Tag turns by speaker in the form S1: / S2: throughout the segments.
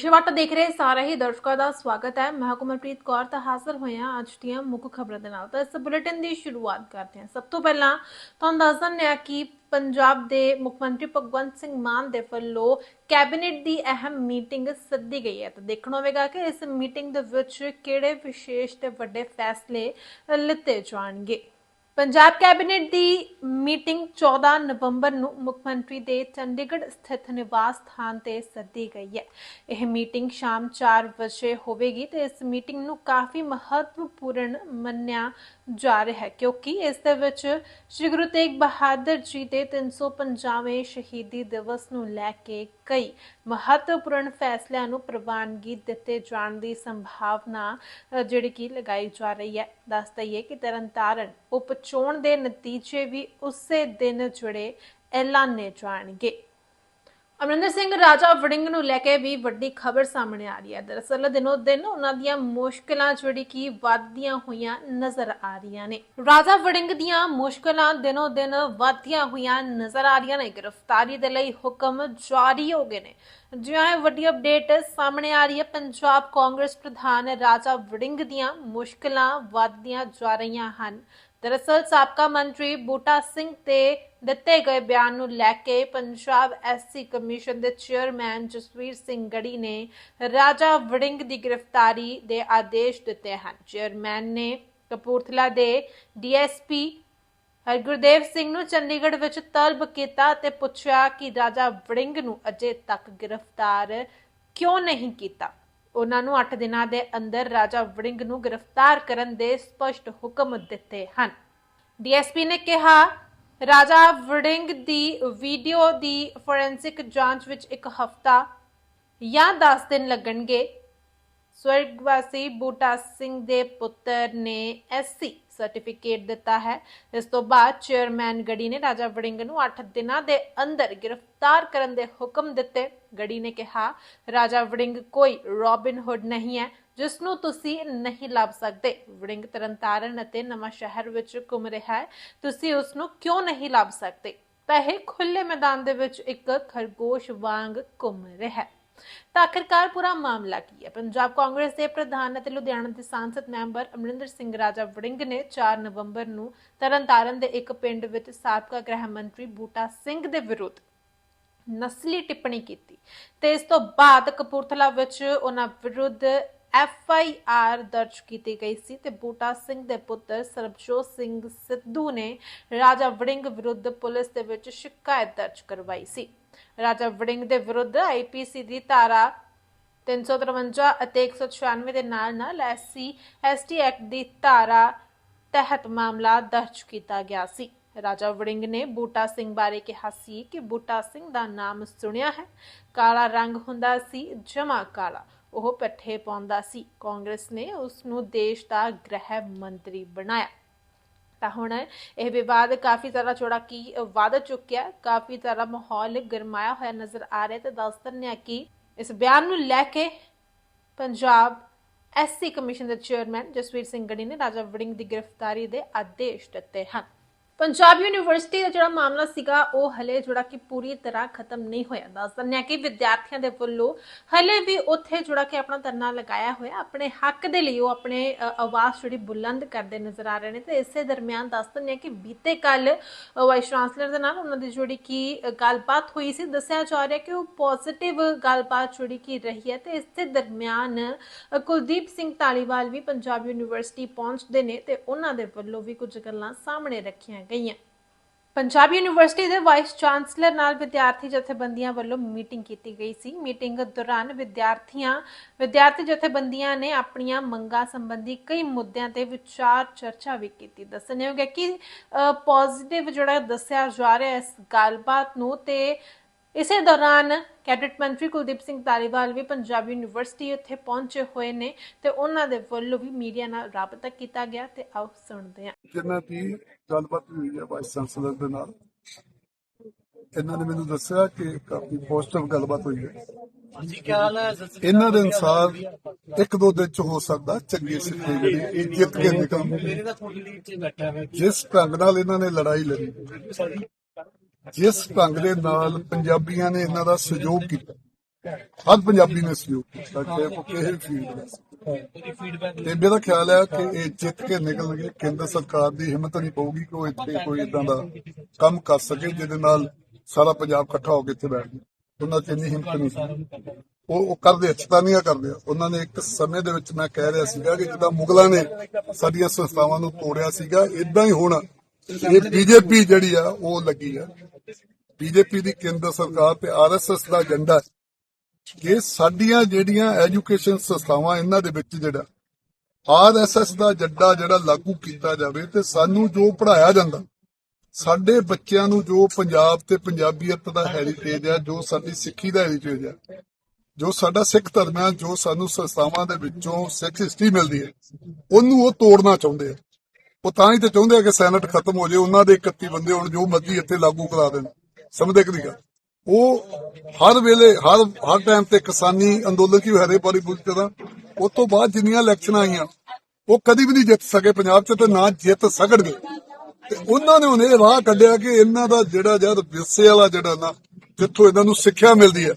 S1: ਵਿਸ਼ਵਟ ਦੇਖ ਰਹੇ ਸਾਰੇ ਹੀ ਦਰਸ਼ਕਾਂ ਦਾ ਸਵਾਗਤ ਹੈ। ਮੈਂ ਹੁਕਮਪ੍ਰੀਤ ਕੌਰ, ਤਾਂ ਹਾਜ਼ਰ ਹੋਏ ਅੱਜ ਦੀਆਂ ਮੁੱਖ ਖਬਰਾਂ ਦੇ ਨਾਲ। ਤਾਂ ਇਸ ਬੁਲੇਟਿਨ ਦੀ ਸ਼ੁਰੂਆਤ ਕਰਦੇ ਹਾਂ। ਸਭ ਤੋਂ ਪਹਿਲਾਂ ਤੁਹਾਨੂੰ ਦੱਸ ਦਿੰਦੇ ਹਾਂ ਕਿ ਪੰਜਾਬ ਦੇ ਮੁੱਖ ਮੰਤਰੀ ਭਗਵੰਤ ਸਿੰਘ ਮਾਨ ਦੇ ਵੱਲੋਂ ਕੈਬਨਿਟ ਦੀ ਅਹਿਮ ਮੀਟਿੰਗ ਸੱਦੀ ਗਈ ਹੈ। ਤਾਂ ਦੇਖਣਾ ਹੋਵੇਗਾ ਕਿ ਇਸ ਮੀਟਿੰਗ ਦੇ ਵਿੱਚ ਕਿਹੜੇ ਵਿਸ਼ੇਸ਼ ਤੇ ਵੱਡੇ ਫੈਸਲੇ ਲਿੱਤੇ ਜਾਣਗੇ। ਪੰਜਾਬ ਕੈਬਨਿਟ ਦੀ ਮੀਟਿੰਗ 14 ਨਵੰਬਰ ਨੂੰ ਮੁੱਖ ਮੰਤਰੀ ਦੇ ਚੰਡੀਗੜ੍ਹ ਸਥਿਤ ਨਿਵਾਸ ਸਥਾਨ ਤੇ ਸੱਦੀ ਗਈ ਹੈ। ਇਹ ਮੀਟਿੰਗ ਸ਼ਾਮ 4 ਵਜੇ ਹੋਵੇਗੀ ਤੇ ਇਸ ਮੀਟਿੰਗ ਨੂੰ ਕਾਫੀ ਮਹੱਤਵਪੂਰਨ ਮੰਨਿਆ ਜਾ ਰਿਹਾ ਹੈ, ਕਿਉਂਕਿ ਇਸ ਦੇ ਵਿੱਚ ਸ੍ਰੀ ਗੁਰੂ ਤੇਗ ਬਹਾਦਰ ਜੀ ਦੇ 350ਵੇਂ ਸ਼ਹੀਦੀ ਦਿਵਸ ਨੂੰ ਲੈ ਕੇ ਕਈ ਮਹੱਤਵਪੂਰਨ ਫੈਸਲਿਆਂ ਨੂੰ ਪ੍ਰਵਾਨਗੀ ਦਿੱਤੇ ਜਾਣ ਦੀ ਸੰਭਾਵਨਾ ਜਿਹੜੀ ਕਿ ਲਗਾਈ ਜਾ ਰਹੀ ਹੈ। ਦੱਸ ਦਈਏ ਕਿ ਤਰਨਤਾਰਨ ਉਪ ਚੋਣ ਦੇ ਨਤੀਜੇ ਵੀ ਉਸੇ ਦਿਨ ਜੁੜੇ ਐਲਾਨੇ ਜਾਣਗੇ। ਅਮਰਿੰਦਰ ਸਿੰਘ ਰਾਜਾ ਵੜਿੰਗ ਨੂੰ ਲੈ ਕੇ ਵੀ ਵੱਡੀ ਖਬਰ ਸਾਹਮਣੇ ਆ ਰਹੀ ਹੈ। ਦਰਅਸਲ ਦਿਨੋ ਦਿਨ ਉਹਨਾਂ ਦੀਆਂ ਮੁਸ਼ਕਲਾਂ ਜਿਹੜੀ ਕਿ ਵੱਧਦੀਆਂ ਹੋਈਆਂ ਨਜ਼ਰ ਆ ਰਹੀਆਂ ਨੇ। ਰਾਜਾ ਵੜਿੰਗ ਦੀਆਂ ਮੁਸ਼ਕਲਾਂ ਦਿਨੋ ਦਿਨ ਵੱਧਦੀਆਂ ਹੋਈਆਂ ਨਜ਼ਰ ਆ ਰਹੀਆਂ ਨੇ। ਗ੍ਰਿਫਤਾਰੀ ਦੇ ਲਈ ਹੁਕਮ ਜਾਰੀ ਹੋ ਗਏ ਨੇ। ਜਿਵੇਂ ਇਹ ਵੱਡੀ ਅਪਡੇਟ ਸਾਹਮਣੇ ਆ ਰਹੀ ਹੈ। ਪੰਜਾਬ ਕਾਂਗਰਸ ਪ੍ਰਧਾਨ ਰਾਜਾ ਵੜਿੰਗ ਦੀਆਂ ਮੁਸ਼ਕਲਾਂ ਵੱਧਦੀਆਂ ਜਾ ਰਹੀਆਂ ਹਨ। ਦਰਅਸਲ ਸਾਬਕਾ ਮੰਤਰੀ ਬੂਟਾ ਸਿੰਘ ਤੇ ਦਿੱਤੇ ਗਏ ਬਿਆਨ ਨੂੰ ਲੈ ਕੇ ਪੰਜਾਬ ਐਸਸੀ ਕਮਿਸ਼ਨ ਦੇ ਚੇਅਰਮੈਨ ਜਸਵੀਰ ਸਿੰਘ ਗੜੀ ਨੇ ਰਾਜਾ ਵੜਿੰਗ ਦੀ ਗ੍ਰਿਫਤਾਰੀ ਦੇ ਆਦੇਸ਼ ਦਿੱਤੇ ਹਨ। ਚੇਅਰਮੈਨ ਨੇ ਕਪੂਰਥਲਾ ਦੇ ਡੀਐਸਪੀ ਹਰਗੁਰਦੇਵ ਸਿੰਘ ਨੂੰ ਚੰਡੀਗੜ੍ਹ ਵਿੱਚ ਤਲਬ ਕੀਤਾ ਤੇ ਪੁੱਛਿਆ ਕਿ ਰਾਜਾ ਵੜਿੰਗ ਨੂੰ ਅਜੇ ਤੱਕ ਗ੍ਰਿਫਤਾਰ ਕਿਉਂ ਨਹੀਂ ਕੀਤਾ। ਉਹਨਾਂ ਨੂੰ 8 ਦਿਨਾਂ ਦੇ ਅੰਦਰ ਰਾਜਾ ਵੜਿੰਗ ਨੂੰ ਗ੍ਰਿਫਤਾਰ ਕਰਨ ਦੇ ਸਪਸ਼ਟ ਹੁਕਮ ਦਿੱਤੇ ਹਨ। ਡੀਐਸਪੀ ਨੇ ਕਿਹਾ, ਰਾਜਾ ਵੜਿੰਗ ਦੀ ਵੀਡੀਓ ਦੀ ਫੋਰੈਂਸਿਕ ਜਾਂਚ ਵਿੱਚ ਇੱਕ ਹਫ਼ਤਾ ਜਾਂ 10 ਦਿਨ ਲੱਗਣਗੇ। ਸਵਰਗਵਾਸੀ ਬੂਟਾ ਸਿੰਘ ਦੇ ਪੁੱਤਰ ਨੇ ਐਸਸੀ ਸਰਟੀਫਿਕੇਟ ਦਿੱਤਾ ਹੈ। ਇਸ ਤੋਂ ਬਾਅਦ ਚੇਅਰਮੈਨ ਗੜੀ ਨੇ ਰਾਜਾ ਵੜਿੰਗ ਨੂੰ 8 ਦਿਨਾਂ ਦੇ ਅੰਦਰ ਗ੍ਰਿਫਤਾਰ ਕਰਨ ਦੇ ਹੁਕਮ ਦਿੱਤੇ। ਗੜੀ ਨੇ ਕਿਹਾ, ਰਾਜਾ ਵੜਿੰਗ ਕੋਈ ਰੋਬਿਨ ਹੁੱਡ ਨਹੀਂ ਹੈ, ਜਿਸ ਨੂੰ ਤੁਸੀਂ ਨਹੀਂ ਲੱਭ ਸਕਦੇ। ਵੜਿੰਗ ਤਰਨਤਾਰਨ ਅਤੇ ਨਵਾਂ ਸ਼ਹਿਰ ਵਿੱਚ ਘੁੰਮ ਰਿਹਾ ਹੈ, ਤੁਸੀਂ ਉਸ ਨੂੰ ਕਿਉਂ ਨਹੀਂ ਲੱਭ ਸਕਦੇ? ਤਾਂ ਇਹ ਖੁੱਲੇ ਮੈਦਾਨ ਦੇ ਵਿੱਚ ਇੱਕ ਖਰਗੋਸ਼ ਵਾਂਗ ਘੁੰਮ ਰਿਹਾ ਹੈ। ਤਾਂ ਆਖਿਰਕਾਰ ਪੂਰਾ ਮਾਮਲਾ ਕੀ ਹੈ? ਪੰਜਾਬ ਕਾਂਗਰਸ ਦੇ ਪ੍ਰਧਾਨ ਅਤੇ ਲੁਧਿਆਣਾ ਦੇ ਸੰਸਦ ਮੈਂਬਰ ਅਮਰਿੰਦਰ ਸਿੰਘ ਰਾਜਾ ਵੜਿੰਗ ਨੇ 4 ਨਵੰਬਰ ਨੂੰ ਤਰਨਤਾਰਨ ਦੇ ਇੱਕ ਪਿੰਡ ਵਿੱਚ ਸਾਬਕਾ ਗ੍ਰਹਿ ਮੰਤਰੀ ਬੂਟਾ ਸਿੰਘ ਦੇ ਵਿਰੁੱਧ ਨਸਲੀ ਟਿੱਪਣੀ ਕੀਤੀ ਤੇ ਇਸ ਤੋਂ ਬਾਅਦ ਕਪੂਰਥਲਾ ਵਿੱਚ ਉਹਨਾਂ ਵਿਰੁੱਧ ਐਫ ਆਈ ਆਰ ਦਰਜ ਕੀਤੀ ਗਈ ਸੀ ਤੇ ਬੂਟਾ ਸਿੰਘ ਦੇ ਪੁੱਤਰ ਸਰਬਜੋਤ ਸਿੰਘ ਸਿੱਧੂ ਨੇ ਰਾਜਾ ਵੜਿੰਗ ਵਿਰੁੱਧ ਪੁਲਿਸ ਦੇ ਵਿੱਚ ਸ਼ਿਕਾਇਤ ਦਰਜ ਕਰਵਾਈ ਸੀ। ਰਾਜਾ ਵੜਿੰਗ ਦੇ ਵਿਰੁੱਧ ਆਈਪੀਸੀ ਦੀ ਧਾਰਾ 353 ਅਤੇ 196 ਦੇ ਨਾਲ ਨਾਲ ਐਸਸੀ ਐਸਟੀ ਐਕਟ ਦੀ ਧਾਰਾ ਤਹਿਤ ਮਾਮਲਾ ਦਰਜ ਕੀਤਾ ਗਿਆ ਸੀ। ਰਾਜਾ ਵੜਿੰਗ ਨੇ ਬੂਟਾ ਸਿੰਘ ਬਾਰੇ ਕਿਹਾ ਸੀ ਕਿ ਬੂਟਾ ਸਿੰਘ ਦਾ ਨਾਮ ਸੁਣਿਆ ਹੈ। ਕਾਲਾ ਰੰਗ ਹੁੰਦਾ ਸੀ, ਜਮਾ ਕਾਲਾ। ਉਹ ਪੱਠੇ ਪਾਉਂਦਾ ਸੀ। ਕਾਂਗਰਸ ਨੇ ਉਸ ਨੂੰ ਦੇਸ਼ ਦਾ ਗ੍ਰਹਿ ਮੰਤਰੀ ਬਣਾਇਆ। ਤਾਂ ਹੁਣ ਇਹ ਵਿਵਾਦ ਕਾਫੀ ਜ਼ਿਆਦਾ ਚੌੜਾ ਕੀ ਵੱਧ ਚੁੱਕਿਆ ਕਾਫੀ ਜ਼ਿਆਦਾ ਮਾਹੌਲ ਗਰਮਾਇਆ ਹੋਇਆ ਨਜ਼ਰ ਆ ਰਿਹਾ ਤੇ ਦੱਸ ਦਿੰਦੇ ਹਾਂ ਕਿ ਇਸ ਬਿਆਨ ਨੂੰ ਲੈ ਕੇ ਪੰਜਾਬ ਐਸਸੀ ਕਮਿਸ਼ਨ ਦੇ ਚੇਅਰਮੈਨ ਜਸਵੀਰ ਸਿੰਘ ਗੜੀ ਨੇ ਰਾਜਾ ਵੜਿੰਗ ਦੀ ਗ੍ਰਿਫਤਾਰੀ ਦੇ ਆਦੇਸ਼ ਦਿੱਤੇ ਹਨ। ਪੰਜਾਬ ਯੂਨੀਵਰਸਿਟੀ ਦਾ ਜਿਹੜਾ ਮਾਮਲਾ ਸੀਗਾ ਉਹ ਹਲੇ ਜਿਹੜਾ ਕਿ ਪੂਰੀ ਤਰ੍ਹਾਂ ਖਤਮ ਨਹੀਂ ਹੋਇਆ। ਦੱਸ ਦਿੰਦੇ ਹਾਂ ਕਿ ਵਿਦਿਆਰਥੀਆਂ ਦੇ ਵੱਲੋਂ ਹਲੇ ਵੀ ਉੱਥੇ ਜਿਹੜਾ ਕਿ ਆਪਣਾ ਧਰਨਾ ਲਗਾਇਆ ਹੋਇਆ ਆਪਣੇ ਹੱਕ ਦੇ ਲਈ ਉਹ ਆਪਣੇ ਅ, ਆਵਾਜ਼ ਜਿਹੜੀ ਬੁਲੰਦ ਕਰਦੇ ਨਜ਼ਰ ਆ ਰਹੇ ਨੇ। ਤੇ ਇਸੇ ਦਰਮਿਆਨ ਦੱਸ ਦਿੰਦੇ ਹਾਂ ਕਿ ਬੀਤੇ ਕੱਲ ਵਾਈਸ ਚਾਂਸਲਰ ਦੇ ਨਾਲ ਉਹਨਾਂ ਦੀ ਜਿਹੜੀ ਕਿ ਅ, ਗੱਲਬਾਤ ਹੋਈ ਸੀ। ਦੱਸਿਆ ਜਾ ਰਿਹਾ ਕਿ ਉਹ ਪੋਜ਼ਿਟਿਵ ਗੱਲਬਾਤ ਜਿਹੜੀ ਕਿ ਰਹੀ ਹੈ ਤੇ ਇਸੇ ਦਰਮਿਆਨ ਅ, ਕੁਲਦੀਪ ਸਿੰਘ ਧਾਲੀਵਾਲ ਵੀ ਪੰਜਾਬ ਯੂਨੀਵਰਸਿਟੀ ਪਹੁੰਚਦੇ ਨੇ ਤੇ ਉਹਨਾਂ ਦੇ ਵੱਲੋਂ ਵੀ ਕੁਝ ਗੱਲਾਂ ਸਾਹਮਣੇ ਰੱਖੀਆਂ ਗਈਆਂ। ਪੰਜਾਬ ਯੂਨੀਵਰਸਿਟੀ ਦੇ ਵਾਈਸ ਚਾਂਸਲਰ ਨਾਲ ਵਿਦਿਆਰਥੀ ਜਥੇਬੰਦੀਆਂ ਵੱਲੋਂ ਮੀਟਿੰਗ ਕੀਤੀ ਗਈ ਸੀ। ਮੀਟਿੰਗ ਦੌਰਾਨ ਵਿਦਿਆਰਥੀਆਂ, ਵਿਦਿਆਰਥੀ ਜਥੇਬੰਦੀਆਂ ਨੇ ਆਪਣੀਆਂ ਮੰਗਾਂ ਸੰਬੰਧੀ ਕਈ ਮੁੱਦਿਆਂ ਤੇ ਵਿਚਾਰ ਚਰਚਾ ਵੀ ਕੀਤੀ। ਦੱਸਣਯੋਗ ਹੈ ਕਿ ਪੋਜ਼ਿਟਿਵ ਜਿਹੜਾ ਦੱਸਿਆ ਜਾ ਰਿਹਾ ਹੈ ਇਸ ਗੱਲਬਾਤ ਨੂੰ ਤੇ ਇਸੇ ਦੌਰਾਨ ਕੈਡਿਟ ਮੰਤਰੀ ਕੁਲਦੀਪ ਸਿੰਘ ਧਾਲੀਵਾਲ ਵੀ ਪੰਜਾਬ ਯੂਨੀਵਰਸਿਟੀ ਉੱਥੇ ਪਹੁੰਚੇ ਹੋਏ ਨੇ ਤੇ ਉਹਨਾਂ ਦੇ ਵੱਲੋਂ ਵੀ ਮੀਡੀਆ ਨਾਲ ਰਾਬਤਾ ਕੀਤਾ ਗਿਆ ਤੇ ਆਓ ਸੁਣਦੇ ਹਾਂ।
S2: ਜਿਨ੍ਹਾਂ ਦੀ ਗੱਲਬਾਤ ਹੋਈ ਹੈ ਵਾਈਸ ਚਾਂਸਲਰ ਦੇ ਨਾਲ, ਇਹਨਾਂ ਨੇ ਮੈਨੂੰ ਦੱਸਿਆ ਕਿ ਕਾਫੀ ਪੋਜ਼ਿਟਿਵ ਗੱਲਬਾਤ ਹੋਈ ਹੈ। ਇਹਨਾਂ ਦੇ ਅਨਸਾਰ ਇੱਕ ਦੋ ਦਿਨ ਚ ਹੋ ਸਕਦਾ ਚੰਗੀ ਸਿੱਖੀ ਜਿਹੜੀ ਇਹ ਜਿੱਤ ਕੇ ਨਿਕਲ ਜਿਸ ਢੰਗ ਨਾਲ ਇਹਨਾਂ ਨੇ ਲੜਾਈ ਲੜੀ। ਜਿਸ ਢੰਗ ਦੇ ਨਾਲ ਪੰਜਾਬੀਆਂ ਨੇ ਇਹਨਾਂ ਦਾ ਸਹਿਯੋਗ ਕੀਤਾ। ਹਰ ਪੰਜਾਬੀ ਨੇ ਸਹਿਯੋਗ ਕੀਤਾ ਚਾਹੇ ਉਹ ਕਿਸੇ ਫੀਲਡ ਦਾ ਤੇ ਮੇਰਾ ਖਿਆਲ ਹੈ ਕਿ ਇਹ ਜਿੱਤ ਕੇ ਨਿਕਲਣਗੇ, ਕੇਂਦਰ ਸਰਕਾਰ ਦੀ ਹਿੰਮਤ ਨਹੀਂ ਪਊਗੀ ਕਿ ਉਹ ਇੱਥੇ ਕੋਈ ਇਦਾਂ ਦਾ ਕੰਮ ਕਰ ਸਕੇ ਜਿਹਦੇ ਨਾਲ ਸਾਰਾ ਪੰਜਾਬ ਇਕੱਠਾ ਹੋ ਕੇ ਇੱਥੇ ਬੈਠ ਜਾਏ ਉਹਨਾਂ 'ਚ ਇੰਨੀ ਹਿੰਮਤ ਨਹੀਂ ਸੀ। ਉਹ ਉਹ ਕਰਦੇ ਅੱਛਤਾ ਨਹੀਂ ਕਰਦੇ ਉਹਨਾਂ ਨੇ ਇੱਕ ਸਮੇਂ ਦੇ ਵਿੱਚ ਮੈਂ ਕਹਿ ਰਿਹਾ ਸੀਗਾ ਕਿ ਜਿੱਦਾਂ ਮੁਗਲਾਂ ਨੇ ਸਾਡੀਆਂ ਸੰਸਥਾਵਾਂ ਨੂੰ ਤੋੜਿਆ ਸੀਗਾ ਇਦਾਂ ਹੀ ਹੁਣ ਇਹ ਬੀਜੇਪੀ ਜਿਹੜੀ ਆ, ਉਹ ਲੱਗੀ ਆ। ਬੀਜੇਪੀ ਦੀ ਕੇਂਦਰ ਸਰਕਾਰ ਤੇ ਆਰਐਸਐਸ ਦਾ ਏਜੰਡਾ ਕਿ ਸਾਡੀਆਂ ਜਿਹੜੀਆਂ ਐਜੂਕੇਸ਼ਨ ਸੰਸਥਾਵਾਂ ਇਹਨਾਂ ਦੇ ਵਿੱਚ ਜਿਹੜਾ ਆਰਐਸਐਸ ਦਾ ਏਜੰਡਾ ਜਿਹੜਾ ਲਾਗੂ ਕੀਤਾ ਜਾਵੇ ਤੇ ਸਾਨੂੰ ਜੋ ਪੜਾਇਆ ਜਾਂਦਾ, ਸਾਡੇ ਬੱਚਿਆਂ ਨੂੰ ਜੋ ਪੰਜਾਬ ਤੇ ਪੰਜਾਬੀਅਤ ਦਾ ਹੈਰੀਟੇਜ ਹੈ ਜੋ ਸਾਡੀ ਸਿੱਖੀ ਦਾ ਹੈਰੀਟੇਜ ਹੈ ਜੋ ਸਾਡਾ ਸਿੱਖ ਧਰਮ ਹੈ ਜੋ ਸਾਨੂੰ ਸੰਸਥਾਵਾਂ ਦੇ ਵਿੱਚੋਂ ਸਿੱਖ ਹਿਸਟਰੀ ਮਿਲਦੀ ਹੈ, ਉਹਨੂੰ ਉਹ ਤੋੜਨਾ ਚਾਹੁੰਦੇ ਆ। ਉਹ ਤਾਂ ਹੀ ਤੇ ਚਾਹੁੰਦੇ ਆ ਕਿ ਸੈਨੇਟ ਖਤਮ ਹੋ ਜਾਏ, ਉਹਨਾਂ ਦੇ 31 ਬੰਦੇ ਹੁਣ ਜੋ ਮਰਜ਼ੀ ਇੱਥੇ ਲਾਗੂ ਕਰਾ ਦੇਣ। ਸਮਝਦੇ ਕਿ ਨਹੀਂ ਗੱਲ ਉਹ ਹਰ ਵੇਲੇ, ਹਰ ਹਰ ਟਾਈਮ ਤੇ ਕਿਸਾਨੀ ਅੰਦੋਲਨ ਕੀ ਹਰੇ ਪਾਰੀ ਬੁੱਝ ਕਰਾਂ ਉਸ ਤੋਂ ਬਾਅਦ ਜਿੰਨੀਆਂ ਇਲੈਕਸ਼ਨਾਂ ਆਈਆਂ, ਉਹ ਕਦੀ ਵੀ ਨਹੀਂ ਜਿੱਤ ਸਕੇ ਪੰਜਾਬ 'ਚ ਤੇ ਨਾ ਜਿੱਤ ਸਕਣਗੇ। ਤੇ ਉਹਨਾਂ ਨੇ ਹੁਣ ਇਹ ਰਾਹ ਕੱਢਿਆ ਕਿ ਇਹਨਾਂ ਦਾ ਜਿਹੜਾ ਜਦ ਵਿਰਸੇ ਵਾਲਾ ਜਿਹੜਾ ਨਾ, ਜਿੱਥੋਂ ਇਹਨਾਂ ਨੂੰ ਸਿੱਖਿਆ ਮਿਲਦੀ ਹੈ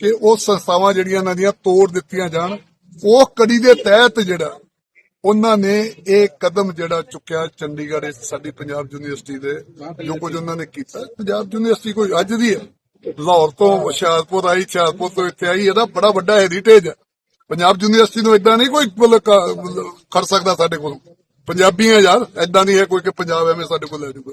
S2: ਕਿ ਉਹ ਸੰਸਥਾਵਾਂ ਜਿਹੜੀਆਂ ਇਹਨਾਂ ਦੀਆਂ ਤੋੜ ਦਿੱਤੀਆਂ ਜਾਣ, ਉਹ ਕੜੀ ਦੇ ਤਹਿਤ ਜਿਹੜਾ ਉਹਨਾਂ ਨੇ ਇਹ ਕਦਮ ਜਿਹੜਾ ਚੁੱਕਿਆ ਚੰਡੀਗੜ੍ਹ ਵਿੱਚ ਸਾਡੀ ਪੰਜਾਬ ਯੂਨੀਵਰਸਿਟੀ ਦੇ, ਜੋ ਕੁਝ ਉਹਨਾਂ ਨੇ ਕੀਤਾ। ਪੰਜਾਬ ਯੂਨੀਵਰਸਿਟੀ ਕੋਈ ਅੱਜ ਦੀ ਹੈ। ਲਾਹੌਰ ਤੋਂ ਹੁਸ਼ਿਆਰਪੁਰ ਆਈ, ਹੁਸ਼ਿਆਰਪੁਰ ਤੋਂ ਇੱਥੇ ਆਈ, ਇਹਦਾ ਬੜਾ ਵੱਡਾ ਹੈਰੀਟੇਜ ਹੈ। ਪੰਜਾਬ ਯੂਨੀਵਰਸਿਟੀ ਨੂੰ ਇਦਾਂ ਨਹੀਂ ਕੋਈ ਮਤਲਬ ਸਕਦਾ ਸਾਡੇ ਕੋਲ। ਪੰਜਾਬੀ ਯਾਰ ਇਦਾਂ ਨਹੀਂ ਹੈ ਕੋਈ ਕਿ ਪੰਜਾਬ ਐਵੇਂ ਸਾਡੇ ਕੋਲ ਲੈ ਜਾਊਗਾ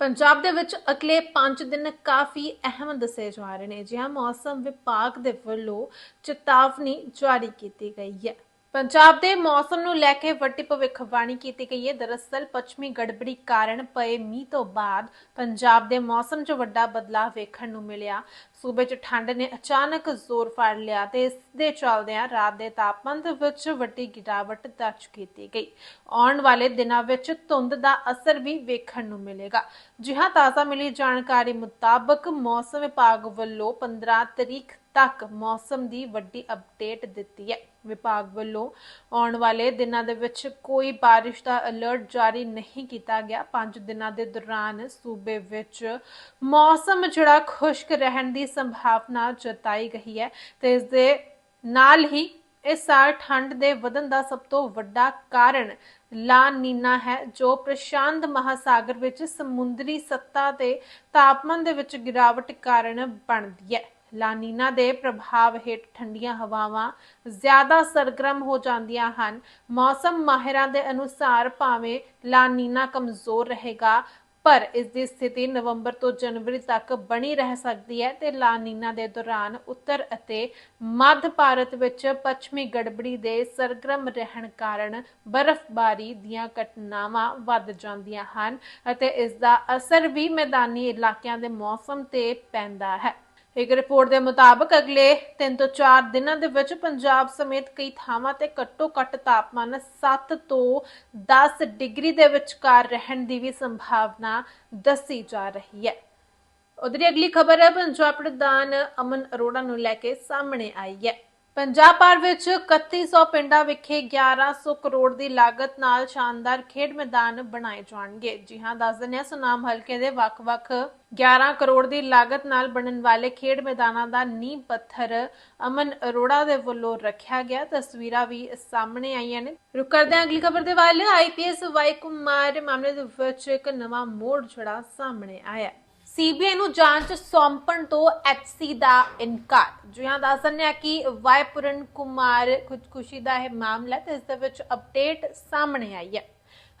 S1: ਪੰਜਾਬ ਦੇ ਵਿੱਚ ਅਗਲੇ 5 ਦਿਨ ਕਾਫੀ ਅਹਿਮ ਦੱਸੇ ਜਾ ਰਹੇ ਨੇ। ਜਿਹਾ ਮੌਸਮ ਵਿਭਾਗ ਦੇ ਵੱਲੋਂ ਚੇਤਾਵਨੀ ਜਾਰੀ ਕੀਤੀ ਗਈ ਹੈ। ਪੰਜਾਬ ਦੇ ਮੌਸਮ ਨੂੰ ਲੈ ਕੇ ਵੱਡੀ ਭਵਿੱਖਬਾਣੀ ਕੀਤੀ ਗਈ ਹੈ। ਦਰਅਸਲ, ਪੱਛਮੀ ਗੜਬੜੀ ਕਾਰਨ ਪਏ ਮੀਂਹ ਤੋਂ ਬਾਅਦ ਪੰਜਾਬ ਦੇ ਮੌਸਮ 'ਚ ਵੱਡਾ ਬਦਲਾਅ ਵੇਖਣ ਨੂੰ ਮਿਲਿਆ। ਸੂਬੇ 'ਚ ਠੰਡ ਨੇ ਅਚਾਨਕ ਜ਼ੋਰ ਫੜ ਲਿਆ ਤੇ ਇਸ ਦੇ ਚੱਲਦਿਆਂ ਰਾਤ ਦੇ ਤਾਪਮਾਨ ਦੇ ਵਿੱਚ ਵੱਡੀ ਗਿਰਾਵਟ ਦਰਜ ਕੀਤੀ ਗਈ। ਆਉਣ ਵਾਲੇ ਦਿਨਾਂ ਵਿੱਚ ਧੁੰਦ ਦਾ ਅਸਰ ਵੀ ਵੇਖਣ ਨੂੰ ਮਿਲੇਗਾ। ਜਿਹਾਂ ਤਾਜ਼ਾ ਮਿਲੀ ਜਾਣਕਾਰੀ ਮੁਤਾਬਕ ਮੌਸਮ ਵਿਭਾਗ ਵੱਲੋਂ 15 ਤਰੀਕ ਤੱਕ ਮੌਸਮ ਦੀ ਵੱਡੀ ਅਪਡੇਟ ਦਿੱਤੀ ਹੈ। ਵਿਭਾਗ ਵੱਲੋਂ ਆਉਣ ਵਾਲੇ ਦਿਨਾਂ ਦੇ ਵਿੱਚ ਕੋਈ ਬਾਰਿਸ਼ ਦਾ ਅਲਰਟ ਜਾਰੀ ਨਹੀਂ ਕੀਤਾ ਗਿਆ। 5 ਦਿਨਾਂ ਦੇ ਦੌਰਾਨ ਸੂਬੇ ਵਿੱਚ ਮੌਸਮ ਜਿਹੜਾ ਖੁਸ਼ਕ ਰਹਿਣ ਦੀ ਸੰਭਾਵਨਾ ਜਤਾਈ ਗਈ ਹੈ ਤੇ ਇਸ ਦੇ ਨਾਲ ਹੀ ਇਸ ਸਾਲ ਠੰਡ ਦੇ ਵਧਣ ਦਾ ਸਭ ਤੋਂ ਵੱਡਾ ਕਾਰਨ ਲਾ ਨੀਨਾ ਹੈ, ਜੋ ਪ੍ਰਸ਼ਾਂਤ ਮਹਾਸਾਗਰ ਵਿੱਚ ਸਮੁੰਦਰੀ ਸੱਤਾ ਤੇ ਤਾਪਮਾਨ ਦੇ ਵਿੱਚ ਗਿਰਾਵਟ ਕਾਰਨ ਬਣਦੀ ਹੈ। ਲਾਨੀਨਾ ਦੇ ਪ੍ਰਭਾਵ ਹੇਠ ਠੰਡੀਆਂ ਹਵਾਵਾਂ ਜ਼ਿਆਦਾ ਸਰਗਰਮ ਹੋ ਜਾਂਦੀਆਂ ਹਨ। ਮੌਸਮ ਮਾਹਿਰਾਂ ਦੇ ਅਨੁਸਾਰ ਭਾਵੇਂ ਲਾਨੀਨਾ ਕਮਜ਼ੋਰ ਰਹੇਗਾ, ਪਰ ਇਸ ਦੀ ਸਥਿਤੀ ਨਵੰਬਰ ਤੋਂ ਜਨਵਰੀ ਤੱਕ ਬਣੀ ਰਹਿ ਸਕਦੀ ਹੈ ਤੇ ਲਾਨੀਨਾ ਦੇ ਦੌਰਾਨ ਉੱਤਰ ਅਤੇ ਮੱਧ ਭਾਰਤ ਵਿੱਚ ਪੱਛਮੀ ਗੜਬੜੀ ਦੇ ਸਰਗਰਮ ਰਹਿਣ ਕਾਰਨ ਬਰਫ਼ਬਾਰੀ ਦੀਆਂ ਘਟਨਾਵਾਂ ਵੱਧ ਜਾਂਦੀਆਂ ਹਨ ਅਤੇ ਇਸ ਦਾ ਅਸਰ ਵੀ ਮੈਦਾਨੀ ਇਲਾਕਿਆਂ ਦੇ ਮੌਸਮ ਤੇ ਪੈਂਦਾ ਹੈ। ਇੱਕ ਰਿਪੋਰਟ ਦੇ ਮੁਤਾਬਕ ਅਗਲੇ 3 ਤੋਂ 4 ਦਿਨਾਂ ਦੇ ਵਿੱਚ ਪੰਜਾਬ ਸਮੇਤ ਕਈ ਥਾਵਾਂ ਤੇ ਘੱਟੋ-ਘੱਟ ਤਾਪਮਾਨ 7 ਤੋਂ 10 ਡਿਗਰੀ ਦੇ ਵਿਚਕਾਰ ਰਹਿਣ ਦੀ ਵੀ ਸੰਭਾਵਨਾ ਦੱਸੀ ਜਾ ਰਹੀ ਹੈ। ਉਧਰ ਅਗਲੀ ਖਬਰ ਹੈ, ਪੰਜਾਬ ਪ੍ਰਧਾਨ ਅਮਨ ਅਰੋੜਾ ਨੂੰ ਲੈ ਕੇ ਸਾਹਮਣੇ ਆਈ ਹੈ। ਪੰਜਾਬ ਭਰ ਵਿੱਚ 3100 ਪਿੰਡਾਂ ਵਿਖੇ 1100 ਕਰੋੜ ਦੀ ਲਾਗਤ ਨਾਲ ਸ਼ਾਨਦਾਰ ਖੇਡ ਮੈਦਾਨ ਬਣਾਏ ਜਾਣਗੇ। ਜੀ ਹਾਂ, ਦੱਸ ਦਿੰਦੇ ਹਾਂ, ਸੁਨਾਮ ਹਲਕੇ ਦੇ ਵੱਖ-ਵੱਖ 11 ਕਰੋੜ ਦੀ ਲਾਗਤ ਨਾਲ ਬਣਨ ਵਾਲੇ ਖੇਡ ਮੈਦਾਨਾਂ ਦਾ ਨੀਂਹ ਪੱਥਰ ਅਮਨ ਅਰੋੜਾ ਦੇ ਵੱਲੋਂ ਰੱਖਿਆ ਗਿਆ। ਤਸਵੀਰਾਂ ਵੀ ਸਾਹਮਣੇ ਆਈਆਂ ਨੇ। ਰੁਕ ਕਰਦੇ ਹਾਂ ਅਗਲੀ ਖਬਰ ਦੇ ਵੱਲ। ਆਈਪੀਐਸ ਵਾਈ ਕੁਮਾਰ ਮਾਮਲੇ ਦੇ ਵਿੱਚ ਇੱਕ ਨਵਾਂ ਮੋੜ ਜਿਹੜਾ ਸਾਹਮਣੇ ਆਇਆ। ਸੀਬੀਆਈ ਨੂੰ ਜਾਂਚ ਸੌਂਪਣ ਤੋਂ ਐਚਸੀ ਦਾ ਇਨਕਾਰ। ਜੀ ਦੱਸ ਦਿੰਦੇ ਹਾਂ ਕਿ ਵਾਇਪੁਰਨ ਕੁਮਾਰ ਖੁਦਕੁਸ਼ੀ ਦਾ ਇਹ ਮਾਮਲਾ ਤੇ ਇਸ ਦੇ ਵਿੱਚ ਅਪਡੇਟ ਸਾਹਮਣੇ ਆਈ ਹੈ।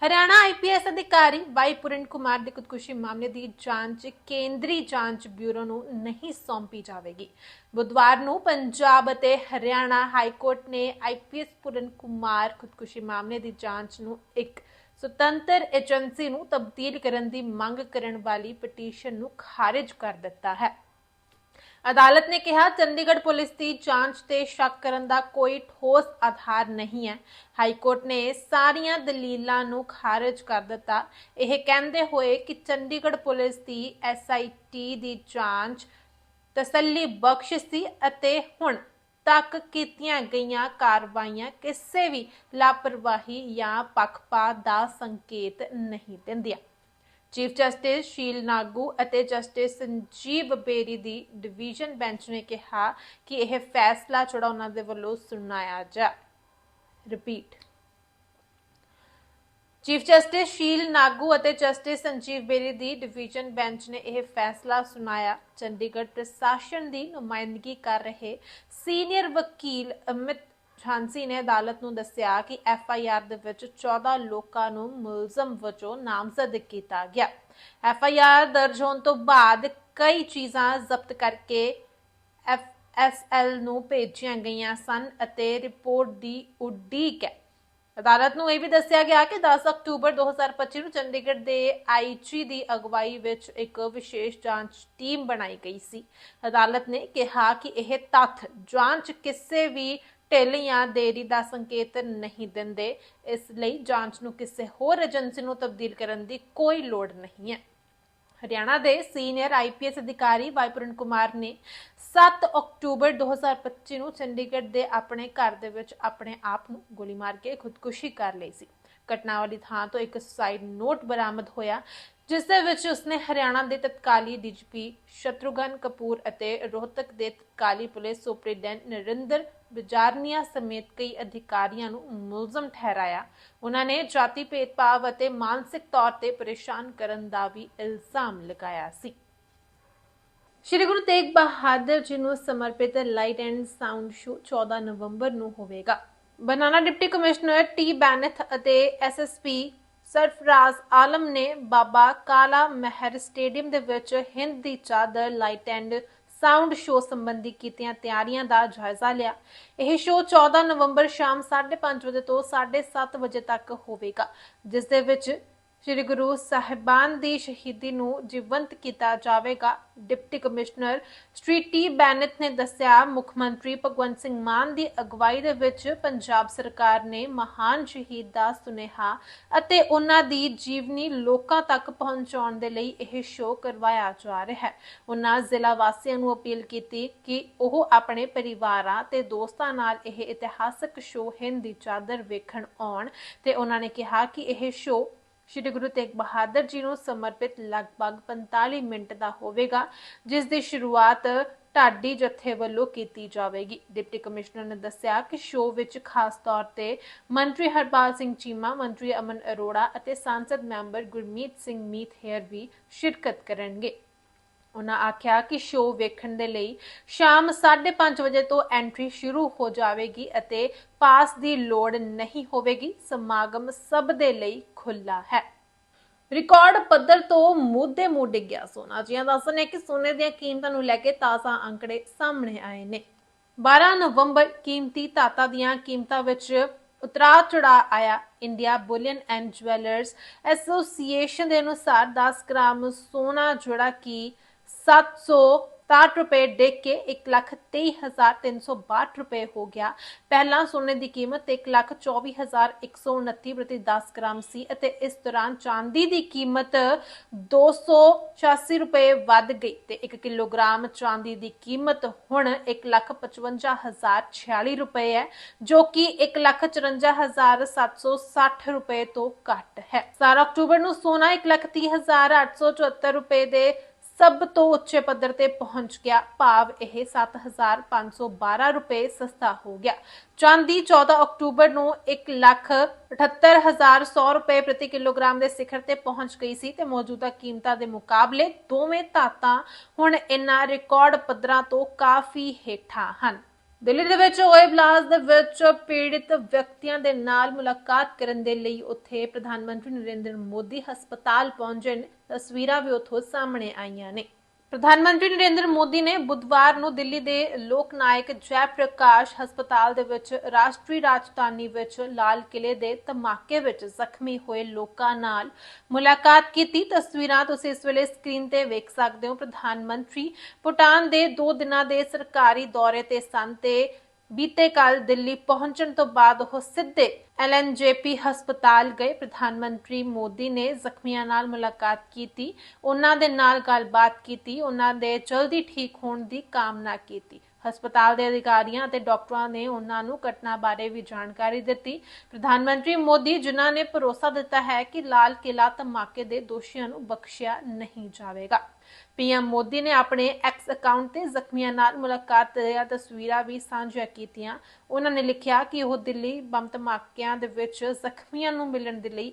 S1: ਹਰਿਆਣਾ ਆਈਪੀਐਸ ਅਧਿਕਾਰੀ ਵਾਈਪੁਰਨ ਕੁਮਾਰ ਦੇ ਖੁਦਕੁਸ਼ੀ ਮਾਮਲੇ ਦੀ ਜਾਂਚ ਕੇਂਦਰੀ ਜਾਂਚ ਬਿਊਰੋ ਨੂੰ ਨਹੀਂ ਸੌਂਪੀ ਜਾਵੇਗੀ। ਬੁੱਧਵਾਰ ਨੂੰ ਪੰਜਾਬ ਅਤੇ ਹਰਿਆਣਾ ਹਾਈ ਕੋਰਟ ਨੇ ਆਈਪੀਐਸ ਪੁਰਨ ਕੁਮਾਰ ਖੁਦਕੁਸ਼ੀ ਮਾਮਲੇ ਦੀ ਜਾਂਚ ਨੂੰ ਇੱਕ ਸੁਤੰਤਰ ਏਜੰਸੀ ਨੂੰ ਤਬਦੀਲ ਕਰਨ ਦੀ ਮੰਗ ਕਰਨ ਵਾਲੀ ਪਟੀਸ਼ਨ ਨੂੰ ਖਾਰਜ ਕਰ ਦਿੱਤਾ ਹੈ। ਅਦਾਲਤ ਨੇ ਕਿਹਾ, ਚੰਡੀਗੜ੍ਹ ਪੁਲਿਸ ਦੀ ਜਾਂਚ ਤੇ ਸ਼ੱਕ ਕਰਨ ਦਾ ਕੋਈ ਠੋਸ ਆਧਾਰ ਨਹੀਂ ਹੈ। ਹਾਈ ਕੋਰਟ ਨੇ ਸਾਰੀਆਂ ਦਲੀਲਾਂ ਨੂੰ ਖਾਰਜ ਕਰ ਦਿੱਤਾ। ਇਹ ਕਹਿੰਦੇ ਹੋਏ ਕਿ ਚੰਡੀਗੜ੍ਹ ਪੁਲਿਸ ਦੀ ਐਸਆਈਟੀ ਦੀ ਜਾਂਚ ਤਸੱਲੀ ਬਖਸ਼ ਸੀ ਅਤੇ ਹੁਣ ਤੱਕ ਕੀਤੀਆਂ ਗਈਆਂ ਕਾਰਵਾਈਆਂ ਕਿਸੇ ਵੀ ਲਾਪਰਵਾਹੀ ਜਾਂ ਪੱਖਪਾਤ ਦਾ ਸੰਕੇਤ ਨਹੀਂ ਦਿੰਦੀਆਂ। ਚੀਫ ਜਸਟਿਸ ਸ਼ੀਲ ਨਾਗੂ ਅਤੇ ਜਸਟਿਸ ਸੰਜੀਵ ਬੇਰੀ ਦੀ ਡਿਵੀਜ਼ਨ ਬੈਂਚ ਨੇ ਕਿਹਾ ਕਿ ਇਹ ਫੈਸਲਾ ਜਿਹੜਾ ਉਹਨਾਂ ਦੇ ਵੱਲੋਂ ਸੁਣਾਇਆ ਜਾ repeat chief justice Sheel Nagu ਅਤੇ ਜਸਟਿਸ ਸੰਜੀਵ ਬੇਰੀ ਦੀ ਡਿਵੀਜ਼ਨ ਬੈਂਚ ਨੇ ਇਹ ਫੈਸਲਾ ਸੁਣਾਇਆ। ਚੰਡੀਗੜ੍ਹ ਪ੍ਰਸ਼ਾਸਨ ਦੀ ਨੁਮਾਇੰਦਗੀ ਕਰ ਰਹੇ ਸੀਨੀਅਰ ਵਕੀਲ ਅਮਿਤ ਝਾਂਸੀ ਨੇ ਅਦਾਲਤ ਨੂੰ ਦੱਸਿਆ ਕਿ ਐਫ ਆਈ ਆਰ ਦੇ ਵਿੱਚ 14 ਲੋਕਾਂ ਨੂੰ ਮੁਲਜ਼ਮ ਵਜੋਂ ਨਾਮਜ਼ਦ ਕੀਤਾ ਗਿਆ। ਐਫ ਆਈ ਆਰ ਦਰਜ ਹੋਣ ਤੋਂ ਬਾਅਦ ਕਈ ਚੀਜ਼ਾਂ ਜ਼ਬਤ ਕਰਕੇ ਐਫ ਐਸ ਐਲ ਨੂੰ ਭੇਜੀਆਂ ਗਈਆਂ ਸਨ ਅਤੇ ਰਿਪੋਰਟ ਦੀ ਉਡੀਕ ਹੈ। ਅਦਾਲਤ ਨੂੰ ਇਹ ਵੀ ਦੱਸਿਆ ਗਿਆ ਕਿ 10 ਅਕਤੂਬਰ 2025 ਨੂੰ ਚੰਡੀਗੜ੍ਹ ਦੇ ਆਈਜੀ ਦੀ ਅਗਵਾਈ ਵਿੱਚ ਇੱਕ ਵਿਸ਼ੇਸ਼ ਜਾਂਚ ਟੀਮ ਬਣਾਈ ਗਈ ਸੀ। ਅਦਾਲਤ ਨੇ ਕਿਹਾ ਕਿ ਇਹ ਤੱਥ ਜਾਂਚ ਕਿਸੇ ਵੀ ਢਿੱਲ ਜਾਂ ਦੇਰੀ ਦਾ ਸੰਕੇਤ ਨਹੀਂ ਦਿੰਦੇ। ਇਸ ਲਈ ਜਾਂਚ ਨੂੰ ਕਿਸੇ ਹੋਰ ਏਜੰਸੀ ਨੂੰ ਤਬਦੀਲ ਕਰਨ ਦੀ ਕੋਈ ਲੋੜ ਨਹੀਂ ਹੈ। ਹਰਿਆਣਾ ਦੇ ਸੀਨੀਅਰ ਆਈਪੀਐਸ ਅਧਿਕਾਰੀ ਵਾਈਪੁਰਨ ਕੁਮਾਰ ਨੇ 7 ਅਕਤੂਬਰ 2025 ਨੂੰ ਚੰਡੀਗੜ੍ਹ ਦੇ ਆਪਣੇ ਘਰ ਦੇ ਵਿੱਚ ਆਪਣੇ ਆਪ ਨੂੰ ਗੋਲੀ ਮਾਰ ਕੇ ਖੁਦਕੁਸ਼ੀ ਕਰ ਲਈ ਸੀ। ਘਟਨਾ ਵਾਲੀ ਥਾਂ ਤੋਂ ਇੱਕ ਸੁਸਾਈਡ ਨੋਟ ਬਰਾਮਦ ਹੋਇਆ ਜਿਸ ਦੇ ਵਿੱਚ ਉਸਨੇ ਹਰਿਆਣਾ ਦੇ ਤਤਕਾਲੀ ਡੀਜੀਪੀ ਸ਼ਤਰੂਘਨ ਕਪੂਰ ਅਤੇ ਰੋਹਤਕ ਦੇ ਤਤਕਾਲੀ ਪੁਲਿਸ ਸੁਪਰੀਡੈਂਟ ਨਰਿੰਦਰ ਬਿਜਾਰਨੀਆ ਸਮੇਤ ਕਈ ਅਧਿਕਾਰੀਆਂ ਨੂੰ ਮੁਲਜ਼ਮ ਠਹਿਰਾਇਆ। ਉਹਨਾਂ ਨੇ ਜਾਤੀ ਭੇਦਭਾਵ ਅਤੇ ਮਾਨਸਿਕ ਤੌਰ ਤੇ ਪਰੇਸ਼ਾਨ ਕਰਨ ਦਾ ਵੀ ਇਲਜ਼ਾਮ ਲਗਾਇਆ ਸੀ। ਸ਼੍ਰੀ ਗੁਰੂ ਤੇਗ ਬਹਾਦਰ ਜੀ ਨੂੰ ਸਮਰਪਿਤ ਲਾਈਟ ਐਂਡ ਸਾਊਂਡ ਸ਼ੋ 14 ਨਵੰਬਰ ਨੂੰ ਹੋਵੇਗਾ। ਬਨਾਨਾ ਡਿਪਟੀ ਕਮਿਸ਼ਨਰ ਟੀ ਬੈਨਥ ਅਤੇ ਐਸਐਸਪੀ ਸਰਫਰਾਜ਼ ਆਲਮ ਨੇ ਬਾਬਾ ਕਾਲਾ ਮਹਿਰ ਸਟੇਡੀਅਮ ਦੇ ਵਿੱਚ ਹਿੰਦ ਦੀ ਚਾਦਰ ਲਾਈਟ ਐਂਡ ਸਾਊਂਡ ਸ਼ੋ ਸੰਬੰਧੀ ਕੀਤੀਆਂ ਤਿਆਰੀਆਂ ਦਾ ਜਾਇਜ਼ਾ ਲਿਆ। ਇਹ ਸ਼ੋ 14 ਨਵੰਬਰ ਸ਼ਾਮ 5:30 ਵਜੇ ਤੋਂ 7:30 ਵਜੇ ਤੱਕ ਹੋਵੇਗਾ, ਜਿਸ ਦੇ ਵਿੱਚ ਸ੍ਰੀ ਗੁਰੂ ਸਾਹਿਬਾਨ ਦੀ ਸ਼ਹੀਦੀ ਨੂੰ ਜੀਵੰਤ ਕੀਤਾ ਜਾਵੇਗਾ। Deputy commissioner Shri T Benith ਨੇ ਦੱਸਿਆ, ਮੁੱਖ ਮੰਤਰੀ ਭਗਵੰਤ ਸਿੰਘ ਮਾਨ ਦੀ ਅਗਵਾਈ ਦੇ ਵਿੱਚ ਪੰਜਾਬ ਸਰਕਾਰ ਨੇ ਮਹਾਨ ਸ਼ਹੀਦ ਦਾ ਸੁਨੇਹਾ ਅਤੇ ਉਹਨਾਂ ਦੀ ਜੀਵਨੀ ਲੋਕਾਂ ਤੱਕ ਪਹੁੰਚਾਉਣ ਦੇ ਲਈ ਇਹ ਸ਼ੋਅ ਕਰਵਾਇਆ ਜਾ ਰਿਹਾ ਹੈ। ਉਹਨਾਂ ਜ਼ਿਲ੍ਹਾ ਵਾਸੀਆਂ ਨੂੰ ਅਪੀਲ ਕੀਤੀ ਕਿ ਉਹ ਆਪਣੇ ਪਰਿਵਾਰਾਂ ਤੇ ਦੋਸਤਾਂ ਨਾਲ ਇਹ ਇਤਿਹਾਸਕ ਸ਼ੋਅ ਹਿੰਦ ਦੀ ਚਾਦਰ ਵੇਖਣ ਆਉਣ ਤੇ ਉਹਨਾਂ ਨੇ ਕਿਹਾ ਕਿ ਇਹ ਸ਼ੋਅ ਸ਼੍ਰੀ ਗੁਰੂ ਤੇਗ ਬਹਾਦਰ ਜੀ ਨੂੰ ਸਮਰਪਿਤ ਲਗਭਗ 45 ਮਿੰਟ ਦਾ ਹੋਵੇਗਾ, ਜਿਸ ਦੀ ਸ਼ੁਰੂਆਤ ਢਾਡੀ ਜਥੇ ਵੱਲੋਂ ਕੀਤੀ ਜਾਵੇਗੀ। ਡਿਪਟੀ ਕਮਿਸ਼ਨਰ ਨੇ ਦੱਸਿਆ ਕਿ ਸ਼ੋਅ ਵਿੱਚ ਖਾਸ ਤੌਰ ਤੇ ਮੰਤਰੀ ਹਰਪਾਲ ਸਿੰਘ ਚੀਮਾ, ਮੰਤਰੀ ਅਮਨ ਅਰੋੜਾ ਅਤੇ ਸੰਸਦ ਮੈਂਬਰ ਗੁਰਮੀਤ ਸਿੰਘ ਮੀਤ ਹੇਅਰ ਵੀ ਸ਼ਿਰਕਤ ਕਰਨਗੇ। ਉਹਨਾਂ ਆਖਿਆ ਕਿ ਸ਼ੋਅ ਵੇਖਣ ਦੇ ਲਈ ਸ਼ਾਮ 5:30 ਵਜੇ ਤੋਂ ਐਂਟਰੀ ਸ਼ੁਰੂ ਹੋ ਜਾਵੇਗੀ ਅਤੇ ਪਾਸ ਦੀ ਲੋੜ ਨਹੀਂ ਹੋਵੇਗੀ। ਸਮਾਗਮ ਸਭ ਦੇ ਲਈ ਖੁੱਲਾ ਹੈ। ਰਿਕਾਰਡ ਪੱਧਰ ਤੋਂ ਮੁੱਦੇ ਮੁੱਢ ਡਿੱਗਿਆ ਸੋਨਾ। ਜੀਆਂ ਦੱਸਣ ਕਿ ਸੋਨੇ ਦੀਆਂ ਕੀਮਤਾਂ ਨੂੰ ਲੈ ਕੇ ਤਾਜ਼ਾ ਅੰਕੜੇ ਸਾਹਮਣੇ ਆਏ ਨੇ। 12 ਨਵੰਬਰ ਕੀਮਤੀ ਧਾਤਾਂ ਦੀਆਂ ਕੀਮਤਾਂ ਵਿੱਚ ਉਤਰਾ ਚੜਾ ਆਇਆ। India bullion and jewellers association ਦੇ ਅਨੁਸਾਰ 10 ਗ੍ਰਾਮ ਸੋਨਾ, ਜਿਹੜਾ ਕਿ 760 ਰੁਪਏ ਡਿੱਗ ਕੇ 123362 ਰੁਪਏ ਹੋ ਗਿਆ ਪਹਿਲਾਂ ਸੋਨੇ ਦੀ ਕੀਮਤ 124129 ਪ੍ਰਤੀ 10 ਗ੍ਰਾਮ ਸੀ ਅਤੇ ਇਸ ਦੌਰਾਨ ਚਾਂਦੀ ਦੀ ਕੀਮਤ 286 ਰੁਪਏ ਵੱਧ ਗਈ ਤੇ 1 ਕਿਲੋਗ੍ਰਾਮ ਚਾਂਦੀ ਦੀ ਕੀਮਤ ਹੁਣ 155046 ਰੁਪਏ ਹੈ ਜੋ ਕਿ 154760 ਰੁਪਏ ਤੋਂ ਘੱਟ ਹੈ 4 ਅਕਤੂਬਰ ਨੂੰ ਸੋਨਾ 130874 ਰੁਪਏ ਦੇ ਸਭ ਤੋਂ ਉੱਚੇ ਪੱਧਰ ਤੇ ਪਹੁੰਚ ਗਿਆ। ਭਾਵ ਇਹ 7512 ਰੁਪਏ ਸਸਤਾ ਹੋ ਗਿਆ। ਚਾਂਦੀ 14 ਅਕਤੂਬਰ ਨੂੰ 178100 ਰੁਪਏ ਪ੍ਰਤੀ ਕਿਲੋਗ੍ਰਾਮ ਦੇ ਸਿਖਰ ਤੇ ਪਹੁੰਚ ਗਈ ਸੀ ਤੇ ਮੌਜੂਦਾ ਕੀਮਤਾਂ ਦੇ ਮੁਕਾਬਲੇ ਦੋਵੇਂ ਧਾਤਾਂ ਹੁਣ ਇਨ੍ਹਾਂ ਰਿਕਾਰਡ ਪੱਧਰਾਂ ਤੋਂ ਕਾਫੀ ਹੇਠਾਂ ਹਨ। ਦਿੱਲੀ ਦੇ ਵਿੱਚ ਹੋਏ ਬਲਾਸਟ ਦੇ ਵਿੱਚ ਪੀੜਿਤ ਵਿਅਕਤੀਆਂ ਦੇ ਨਾਲ ਮੁਲਾਕਾਤ ਕਰਨ ਦੇ ਲਈ ਉੱਥੇ ਪ੍ਰਧਾਨ ਮੰਤਰੀ ਨਰਿੰਦਰ ਮੋਦੀ ਹਸਪਤਾਲ ਪਹੁੰਚੇ ਨੇ। ਤਸਵੀਰਾਂ ਵੀ ਉੱਥੋਂ ਸਾਹਮਣੇ ਆਈਆਂ ਨੇ। ਪ੍ਰਧਾਨ ਮੰਤਰੀ ਨਰਿੰਦਰ ਮੋਦੀ ਨੇ ਬੁੱਧਵਾਰ ਨੂੰ ਦਿੱਲੀ ਦੇ ਲੋਕ ਨਾਇਕ ਜੈ ਹਸਪਤਾਲ ਦੇ ਵਿੱਚ ਰਾਸ਼ਟਰੀ ਰਾਜਧਾਨੀ ਵਿੱਚ ਲਾਲ ਕਿਲੇ ਦੇ ਧਮਾਕੇ ਵਿੱਚ ਜ਼ਖਮੀ ਹੋਏ ਲੋਕਾਂ ਨਾਲ ਮੁਲਾਕਾਤ ਕੀਤੀ। ਤਸਵੀਰਾਂ ਤੁਸੀਂ ਇਸ ਵੇਲੇ ਸਕਰੀਨ ਤੇ ਵੇਖ ਸਕਦੇ ਹੋ। ਪ੍ਰਧਾਨ ਮੰਤਰੀ ਭੂਟਾਨ ਦੇ 2 ਦਿਨਾਂ ਦੇ ਸਰਕਾਰੀ ਦੌਰੇ ਤੇ ਸਨ ਤੇ ਬੀਤੇ ਕੱਲ ਦਿੱਲੀ ਪਹੁੰਚਣ ਤੋਂ ਬਾਅਦ ਉਹ ਸਿੱਧੇ ਐਲਐਨਜੇਪੀ ਹਸਪਤਾਲ ਗਏ। ਪ੍ਰਧਾਨ ਮੰਤਰੀ ਮੋਦੀ ਨੇ ਜ਼ਖਮੀਆਂ ਨਾਲ ਮੁਲਾਕਾਤ ਕੀਤੀ। ਉਹਨਾਂ ਦੇ ਨਾਲ ਗੱਲਬਾਤ ਕੀਤੀ। ਉਹਨਾਂ ਦੇ ਜਲਦੀ ਠੀਕ ਹੋਣ ਦੀ ਕਾਮਨਾ ਕੀਤੀ। ਹਸਪਤਾਲ ਦੇ ਅਧਿਕਾਰੀਆਂ ਅਤੇ ਡਾਕਟਰਾਂ ਨੇ ਉਹਨਾਂ ਨੂੰ ਘਟਨਾ ਬਾਰੇ ਵੀ ਜਾਣਕਾਰੀ ਦਿੱਤੀ। ਪ੍ਰਧਾਨ ਮੰਤਰੀ ਮੋਦੀ, ਜਿਨ੍ਹਾਂ ਨੇ ਭਰੋਸਾ ਦਿੱਤਾ ਹੈ ਕਿ ਲਾਲ ਕਿਲਾ ਧਮਾਕੇ ਦੇ ਦੋਸ਼ੀਆਂ ਨੂੰ ਬਖਸ਼ਿਆ ਨਹੀਂ ਜਾਵੇਗਾ। ਪੀਐਮ ਮੋਦੀ ਨੇ ਆਪਣੇ ਐਕਸ ਅਕਾਊਂਟ ਤੇ ਜ਼ਖਮੀਆਂ ਨਾਲ ਮੁਲਾਕਾਤ ਦੀਆਂ ਤਸਵੀਰਾਂ ਵੀ ਸਾਂਝੀਆਂ ਕੀਤੀਆਂ। ਉਹਨਾਂ ਨੇ ਲਿਖਿਆ ਕਿ ਉਹ ਦਿੱਲੀ ਬੰਬ ਧਮਾਕਿਆਂ ਦੇ ਵਿੱਚ ਜ਼ਖਮੀਆਂ ਨੂੰ ਮਿਲਣ ਦੇ ਲਈ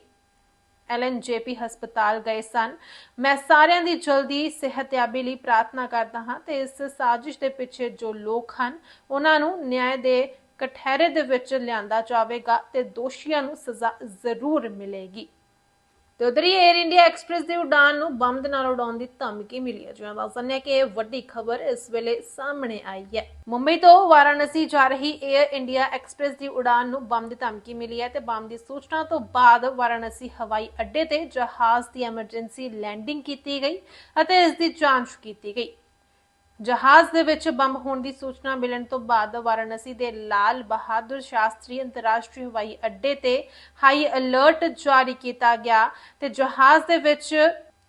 S1: ਐਲਐਨਜੇਪੀ ਹਸਪਤਾਲ ਗਏ ਸਨ। ਮੈਂ ਸਾਰਿਆਂ ਦੀ ਜਲਦੀ ਸਿਹਤਯਾਬੀ ਲਈ ਪ੍ਰਾਰਥਨਾ ਕਰਦਾ ਹਾਂ ਤੇ ਇਸ ਸਾਜ਼ਿਸ਼ ਦੇ ਪਿੱਛੇ ਜੋ ਲੋਕ ਹਨ, ਉਹਨਾਂ ਨੂੰ ਨਿਆਂ ਦੇ ਕਠਹਿਰੇ ਦੇ ਵਿੱਚ ਲਿਆਂਦਾ ਜਾਵੇਗਾ ਤੇ ਦੋਸ਼ੀਆਂ ਨੂੰ ਸਜ਼ਾ ਜ਼ਰੂਰ ਮਿਲੇਗੀ। ਤੇ ਉਧਰ ਹੀ 에ਅਰ ਇੰਡੀਆ ਐਕਸਪ੍ਰੈਸ ਦੀ ਉਡਾਨ ਨੂੰ ਬੰਬ ਦੇ ਨਾਲ ਉਡਾਉਣ ਦੀ ਧਮਕੀ ਮਿਲੀ ਹੈ। ਜਿਵੇਂ ਦੱਸਦੇ ਹਾਂ ਕਿ ਇਹ ਵੱਡੀ ਖਬਰ ਇਸ ਵੇਲੇ ਸਾਹਮਣੇ ਆਈ ਹੈ। ਮੁੰਬਈ ਤੋਂ ਵਾਰਾਣਸੀ ਜਾ ਰਹੀ 에ਅਰ ਇੰਡੀਆ ਐਕਸਪ੍ਰੈਸ ਦੀ ਉਡਾਨ ਨੂੰ ਬੰਬ ਦੀ ਧਮਕੀ ਮਿਲੀ ਹੈ ਤੇ ਬੰਬ ਦੀ ਸੂਚਨਾ ਤੋਂ ਬਾਅਦ ਵਾਰਾਣਸੀ ਹਵਾਈ ਅੱਡੇ ਤੇ ਜਹਾਜ਼ ਦੀ ਐਮਰਜੈਂਸੀ ਲੈਂਡਿੰਗ ਕੀਤੀ ਗਈ ਅਤੇ ਇਸ ਦੀ ਜਾਂਚ ਕੀਤੀ ਗਈ। ਜਹਾਜ਼ ਦੇ ਵਿੱਚ ਬੰਬ ਹੋਣ ਦੀ ਸੂਚਨਾ ਮਿਲਣ ਤੋਂ ਬਾਅਦ ਵਾਰਾਣਸੀ ਦੇ ਲਾਲ ਬਹਾਦਰ ਸ਼ਾਸਤਰੀ ਅੰਤਰਰਾਸ਼ਟਰੀ ਹਵਾਈ ਅੱਡੇ ਤੇ ਹਾਈ ਅਲਰਟ ਜਾਰੀ ਕੀਤਾ ਗਿਆ ਤੇ ਜਹਾਜ਼ ਦੇ ਵਿੱਚ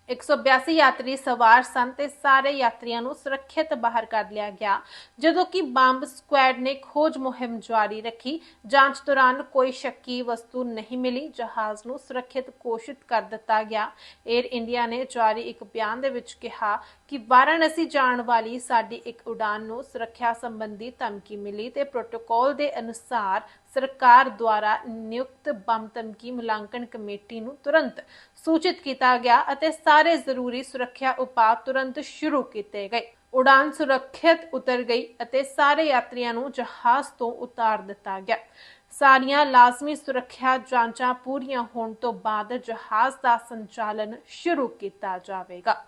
S1: 182 ਯਾਤਰੀ ਸਵਾਰ ਸਨ ਤੇ ਸਾਰੇ ਯਾਤਰੀਆਂ ਨੂੰ ਸੁਰੱਖਿਅਤ ਬਾਹਰ ਕੱਢ ਲਿਆ ਗਿਆ। ਜਦੋਂ ਕਿ ਬੰਬ ਸਕੁਐਡ ਨੇ ਖੋਜ ਮੁਹਿੰਮ ਜਾਰੀ ਰੱਖੀ, ਜਾਂਚ ਦੌਰਾਨ ਕੋਈ ਸ਼ੱਕੀ ਵਸਤੂ ਨਹੀਂ ਮਿਲੀ, ਜਹਾਜ਼ ਨੂੰ ਸੁਰੱਖਿਅਤ ਘੋਸ਼ਿਤ ਕਰ ਦਿੱਤਾ ਗਿਆ। 에ਅਰ ਇੰਡੀਆ ਨੇ ਜਾਰੀ ਇੱਕ ਬਿਆਨ ਦੇ ਵਿੱਚ ਕਿਹਾ ਕਿ ਵਾਰਾਣਸੀ ਜਾਣ ਵਾਲੀ ਸਾਡੀ ਇੱਕ ਉਡਾਨ ਨੂੰ ਸੁਰੱਖਿਆ ਸੰਬੰਧੀ ਧਮਕੀ ਮਿਲੀ ਤੇ ਪ੍ਰੋਟੋਕਾਲ ਦੇ ਅਨੁਸਾਰ ਸਰਕਾਰ ਦੁਆਰਾ ਨਿਯੁਕਤ ਬੰਬ ਧਮਕੀ ਮੁਲਾਂਕਣ ਕਮੇਟੀ ਨੂੰ ਤੁਰੰਤ ਸੂਚਿਤ ਕੀਤਾ ਗਿਆ ਅਤੇ ਸਾਰੇ ਜ਼ਰੂਰੀ ਸੁਰੱਖਿਆ ਉਪਾਅ ਤੁਰੰਤ ਸ਼ੁਰੂ ਕੀਤੇ ਗਏ। ਉਡਾਨ ਸੁਰੱਖਿਅਤ ਉਤਰ ਗਈ ਅਤੇ ਸਾਰੇ ਯਾਤਰੀਆਂ ਨੂੰ ਜਹਾਜ਼ ਤੋਂ ਉਤਾਰ ਦਿੱਤਾ ਗਿਆ। ਸਾਰੀਆਂ ਲਾਜ਼ਮੀ ਸੁਰੱਖਿਆ ਜਾਂਚਾਂ ਪੂਰੀਆਂ ਹੋਣ ਤੋਂ ਬਾਅਦ ਜਹਾਜ਼ ਦਾ ਸੰਚਾਲਨ ਸ਼ੁਰੂ ਕੀਤਾ ਜਾਵੇਗਾ।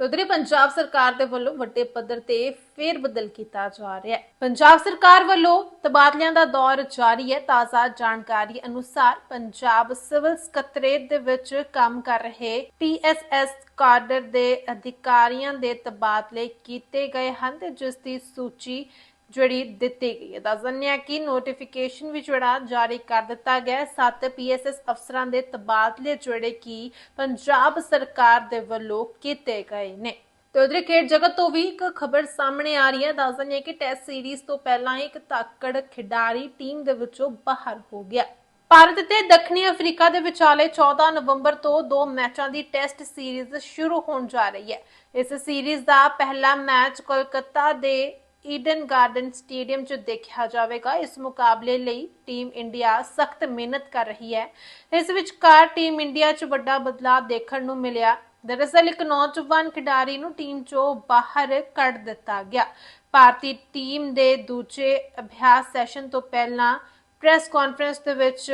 S1: ਉਧਰੇ ਪੰਜਾਬ ਸਰਕਾਰ ਦੇ ਵੱਲੋਂ ਵੱਡੇ ਪੱਧਰ ਤੇ ਫੇਰ ਬਦਲ ਕੀਤਾ ਜਾ ਰਿਹਾ ਹੈ। ਪੰਜਾਬ ਸਰਕਾਰ ਵੱਲੋਂ ਤਬਾਦਲਿਆਂ ਦਾ ਦੌਰ ਜਾਰੀ ਹੈ। ਤਾਜ਼ਾ ਜਾਣਕਾਰੀ ਅਨੁਸਾਰ ਪੰਜਾਬ ਸਿਵਲ ਸਕੱਤਰੇਤ ਦੇ ਵਿੱਚ ਕੰਮ ਕਰ ਰਹੇ ਟੀਐਸਐਸ ਕਾਡਰ ਦੇ ਅਧਿਕਾਰੀਆਂ ਦੇ ਤਬਾਦਲੇ ਕੀਤੇ ਗਏ ਹਨ ਤੇ ਜਿਸ ਦੀ ਸੂਚੀ ਜਿਹੜੀ ਦਿੱਤੀ ਗਈ ਹੈ। ਦੱਸ ਦਿੰਦੇ ਹਾਂ ਕਿ ਨੋਟੀਫਿਕੇਸ਼ਨ ਵੀ ਜਿਹੜਾ ਜਾਰੀ ਕਰ ਦਿੱਤਾ ਗਿਆ ਸੱਤ ਪੀਐਸਐਸ ਅਫਸਰਾਂ ਦੇ ਤਬਾਦਲੇ ਜਿਹੜੇ ਕਿ ਪੰਜਾਬ ਸਰਕਾਰ ਦੇ ਵੱਲੋਂ ਕੀਤੇ ਗਏ ਨੇ। ਤੇ ਉਧਰ ਖੇਡ ਜਗਤ ਤੋਂ ਵੀ ਇੱਕ ਖਬਰ ਸਾਹਮਣੇ ਆ ਰਹੀ ਹੈ। ਦੱਸ ਦਿੰਦੇ ਕਿ ਟੈਸਟ ਸੀਰੀਜ਼ ਤੋਂ ਪਹਿਲਾਂ ਇੱਕ ਤਾਕੜ ਖਿਡਾਰੀ ਟੀਮ ਦੇ ਵਿੱਚੋਂ ਬਾਹਰ ਹੋ ਗਿਆ। ਭਾਰਤ ਤੇ ਦੱਖਣੀ ਅਫਰੀਕਾ ਦੇ ਵਿਚਾਲੇ 14 ਨਵੰਬਰ ਤੋਂ ਦੋ ਮੈਚਾਂ ਦੀ ਟੈਸਟ ਸੀਰੀਜ਼ ਸ਼ੁਰੂ ਹੋਣ ਜਾ ਰਹੀ ਹੈ। ਇਸ ਸੀਰੀਜ਼ ਦਾ ਪਹਿਲਾ ਮੈਚ ਕੋਲਕਾਤਾ ਦੇ ਈਡਨ ਗਾਰਡਨ ਸਟੇਡੀਅਮ 'ਚ ਦੇਖਿਆ ਜਾਵੇਗਾ। ਇਸ ਮੁਕਾਬਲੇ ਲਈ ਟੀਮ ਇੰਡੀਆ ਸਖਤ ਮਿਹਨਤ ਕਰ ਰਹੀ ਹੈ। ਇਸ ਵਿਚਕਾਰ ਟੀਮ ਇੰਡੀਆ 'ਚ ਵੱਡਾ ਬਦਲਾਅ ਦੇਖਣ ਨੂੰ ਮਿਲਿਆ। ਦਰਅਸਲ ਇੱਕ ਨੌਜਵਾਨ ਖਿਡਾਰੀ ਨੂੰ ਟੀਮ 'ਚੋਂ ਬਾਹਰ ਕੱਢ ਦਿੱਤਾ ਗਿਆ। ਭਾਰਤੀ ਟੀਮ ਦੇ ਦੂਜੇ ਅਭਿਆਸ ਸੈਸ਼ਨ ਤੋਂ ਪਹਿਲਾਂ ਪ੍ਰੈਸ ਕਾਨਫਰੰਸ ਦੇ ਵਿੱਚ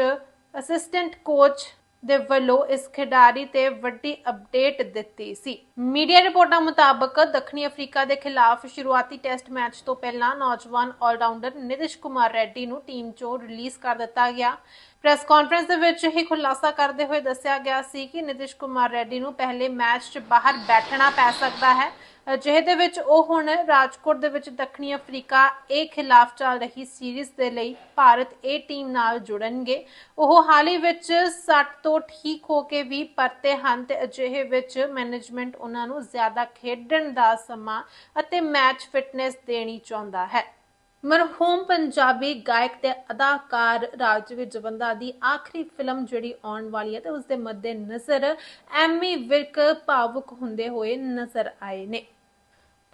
S1: ਅਸਿਸਟੈਂਟ ਕੋਚ ਦੇ ਵੱਲੋਂ ਇਸ ਖਿਡਾਰੀ ਤੇ ਵੱਡੀ ਅਪਡੇਟ ਦਿੱਤੀ ਸੀ। ਮੀਡੀਆ ਰਿਪੋਰਟਾਂ ਮੁਤਾਬਕ ਦੱਖਣੀ ਅਫਰੀਕਾ ਦੇ ਖਿਲਾਫ ਸ਼ੁਰੂਆਤੀ ਟੈਸਟ ਮੈਚ ਤੋਂ ਪਹਿਲਾਂ ਨੌਜਵਾਨ ਆਲਰਾਊਂਡਰ ਨਿਤਿਸ਼ ਕੁਮਾਰ ਰੈਡੀ ਨੂੰ ਟੀਮ ਚੋਂ ਰਿਲੀਜ਼ ਕਰ ਦਿੱਤਾ ਗਿਆ। ਪ੍ਰੈਸ ਕਾਨਫਰੰਸ ਦੇ ਵਿੱਚ ਹੀ ਖੁਲਾਸਾ ਕਰਦੇ ਹੋਏ ਦੱਸਿਆ ਗਿਆ ਸੀ ਕਿ ਨਿਤਿਸ਼ ਕੁਮਾਰ ਰੈਡੀ ਨੂੰ ਪਹਿਲੇ ਮੈਚ 'ਚ ਬਾਹਰ ਬੈਠਣਾ ਪੈ ਸਕਦਾ ਹੈ। ਅਜਿਹੇ ਦੇ ਵਿੱਚ ਉਹ ਹੁਣ ਰਾਜਕੋਟ ਦੇ ਵਿੱਚ ਦੱਖਣੀ ਅਫਰੀਕਾ ਇਹ ਖਿਲਾਫ ਚੱਲ ਰਹੀ ਸੀਰੀਜ਼ ਦੇ ਲਈ ਭਾਰਤ ਇਹ ਟੀਮ ਨਾਲ ਜੁੜਨਗੇ। ਉਹ ਹਾਲ ਹੀ ਵਿੱਚ ਸੱਟ ਤੋਂ ਠੀਕ ਹੋ ਕੇ ਵੀ ਪਰਤੇ ਹਨ ਤੇ ਅਜਿਹੇ ਵਿੱਚ ਮੈਨੇਜਮੈਂਟ ਉਹਨਾਂ ਨੂੰ ਜ਼ਿਆਦਾ ਖੇਡਣ ਦਾ ਸਮਾਂ ਅਤੇ ਮੈਚ ਫਿਟਨੈਸ ਦੇਣੀ ਚਾਹੁੰਦਾ ਹੈ। ਮਰਹੂਮ ਪੰਜਾਬੀ ਗਾਇਕ ਤੇ ਅਦਾਕਾਰ ਰਾਜਵੀਰ ਜਵੰਦਾ ਦੀ ਆਖਰੀ ਫਿਲਮ ਜਿਹੜੀ ਆਉਣ ਵਾਲੀ ਹੈ ਤੇ ਉਸ ਦੇ ਮੱਦੇ ਨਜ਼ਰ ਐਮੀ ਵਿਰਕ ਭਾਵੁਕ ਹੁੰਦੇ ਹੋਏ ਨਜ਼ਰ ਆਏ ਨੇ।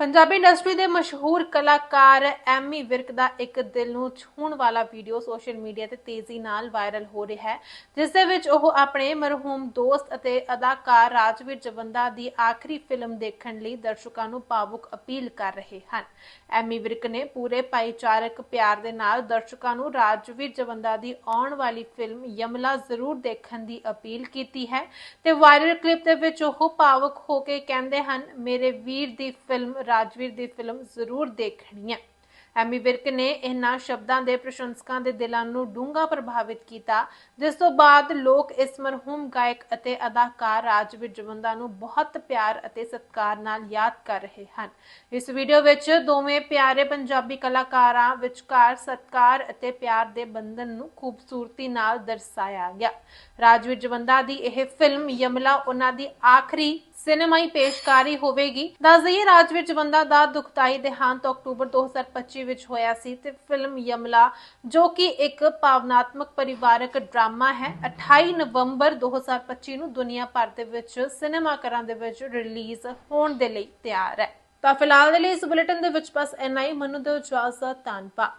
S1: ਪੰਜਾਬੀ ਇੰਡਸਟਰੀ ਦੇ ਮਸ਼ਹੂਰ ਕਲਾਕਾਰ ਐਮੀ ਵਿਰਕ ਦਾ ਇੱਕ ਦਿਲ ਨੂੰ ਛੂਹਣ ਵਾਲਾ ਵੀਡੀਓ ਸੋਸ਼ਲ ਮੀਡੀਆ ਤੇ ਤੇਜ਼ੀ ਨਾਲ ਵਾਇਰਲ ਹੋ ਰਿਹਾ ਹੈ, ਜਿਸ ਦੇ ਵਿੱਚ ਉਹ ਆਪਣੇ ਮਰਹੂਮ ਦੋਸਤ ਅਤੇ ਅਦਾਕਾਰ ਰਾਜਵੀਰ ਜਵੰਦਾ ਦੀ ਆਖਰੀ ਫਿਲਮ ਦੇਖਣ ਲਈ ਦਰਸ਼ਕਾਂ ਨੂੰ ਭਾਵੁਕ ਅਪੀਲ ਕਰ ਰਹੇ ਹਨ। ਐਮੀ ਵਿਰਕ ਨੇ ਪੂਰੇ ਭਾਈਚਾਰਕ ਪਿਆਰ ਦੇ ਨਾਲ ਦਰਸ਼ਕਾਂ ਨੂੰ ਰਾਜਵੀਰ ਜਵੰਦਾ ਦੀ ਆਉਣ ਵਾਲੀ ਫਿਲਮ ਯਮਲਾ ਜ਼ਰੂਰ ਦੇਖਣ ਦੀ ਅਪੀਲ ਕੀਤੀ ਹੈ ਤੇ ਵਾਇਰਲ ਕਲਿੱਪ ਦੇ ਵਿੱਚ ਉਹ ਭਾਵੁਕ ਹੋ ਕੇ ਕਹਿੰਦੇ ਹਨ, ਮੇਰੇ ਵੀਰ ਦੀ ਫਿਲਮ ਰਾਜਵੀਰ ਦੀ ਫਿਲਮ ਜ਼ਰੂਰ ਦੇਖਣੀ ਹੈ। ਐਮੀ ਵਿਰਕ ਨੇ ਇਹਨਾਂ ਸ਼ਬਦਾਂ ਦੇ ਪ੍ਰਸ਼ੰਸਕਾਂ ਦੇ ਦਿਲਾਂ ਨੂੰ ਡੂੰਘਾ ਪ੍ਰਭਾਵਿਤ ਕੀਤਾ, ਜਿਸ ਤੋਂ ਬਾਅਦ ਲੋਕ ਇਸ ਮਰਹੂਮ ਗਾਇਕ ਅਤੇ ਅਦਾਕਾਰ ਰਾਜਵੀਰ ਜਵੰਦਾ ਨੂੰ ਬਹੁਤ ਪਿਆਰ ਅਤੇ ਸਤਿਕਾਰ ਨਾਲ ਯਾਦ ਕਰ ਰਹੇ ਹਨ। ਇਸ ਵੀਡੀਓ ਵਿੱਚ ਦੋਵੇਂ ਪਿਆਰੇ ਪੰਜਾਬੀ ਕਲਾਕਾਰਾਂ ਵਿਚਕਾਰ ਸਤਿਕਾਰ ਅਤੇ ਪਿਆਰ ਦੇ ਬੰਧਨ ਨੂੰ ਖੂਬਸੂਰਤੀ ਨਾਲ ਦਰਸਾਇਆ ਗਿਆ। ਰਾਜਵੀਰ ਜਵੰਦਾ ਦੀ ਇਹ ਫਿਲਮ ਯਮਲਾ ਉਹਨਾਂ ਦੀ ਆਖਰੀ ਸਿਨੇਮਾਈ ਪੇਸ਼ਕਾਰੀ ਹੋਵੇਗੀ। ਦੱਸ ਰਾਜ ਵਿੱਚ ਵੰਦਾ ਦਾ ਦੁਖਦਾਈ ਦੇਹਾਂਤ ਅਕਤੂਬਰ 2025 ਵਿੱਚ ਹੋਇਆ ਸੀ ਤੇ ਫਿਲਮ ਯਮਲਾ, ਜੋ ਕਿ ਇੱਕ ਭਾਵਨਾਤਮਕ ਪਰਿਵਾਰਕ ਡਰਾਮਾ ਹੈ 28 ਨਵੰਬਰ 2025 ਨੂੰ ਦੁਨੀਆ ਭਰ ਦੇ ਵਿੱਚ ਸਿਨੇਮਾ ਘਰਾਂ ਦੇ ਵਿੱਚ ਰਿਲੀਜ਼ ਹੋਣ ਦੇ ਲਈ ਤਿਆਰ ਹੈ। ਤਾਂ ਫਿਲਹਾਲ ਦੇ ਲਈ ਇਸ ਬੁਲੇਟਿਨ ਦੇ ਵਿੱਚ ਬਸ ਇੰਨਾ ਹੀ। ਮੈਨੂੰ ਦਿਓ ਇਜਾਜ਼ਤ ਧੰਨਵਾਦ।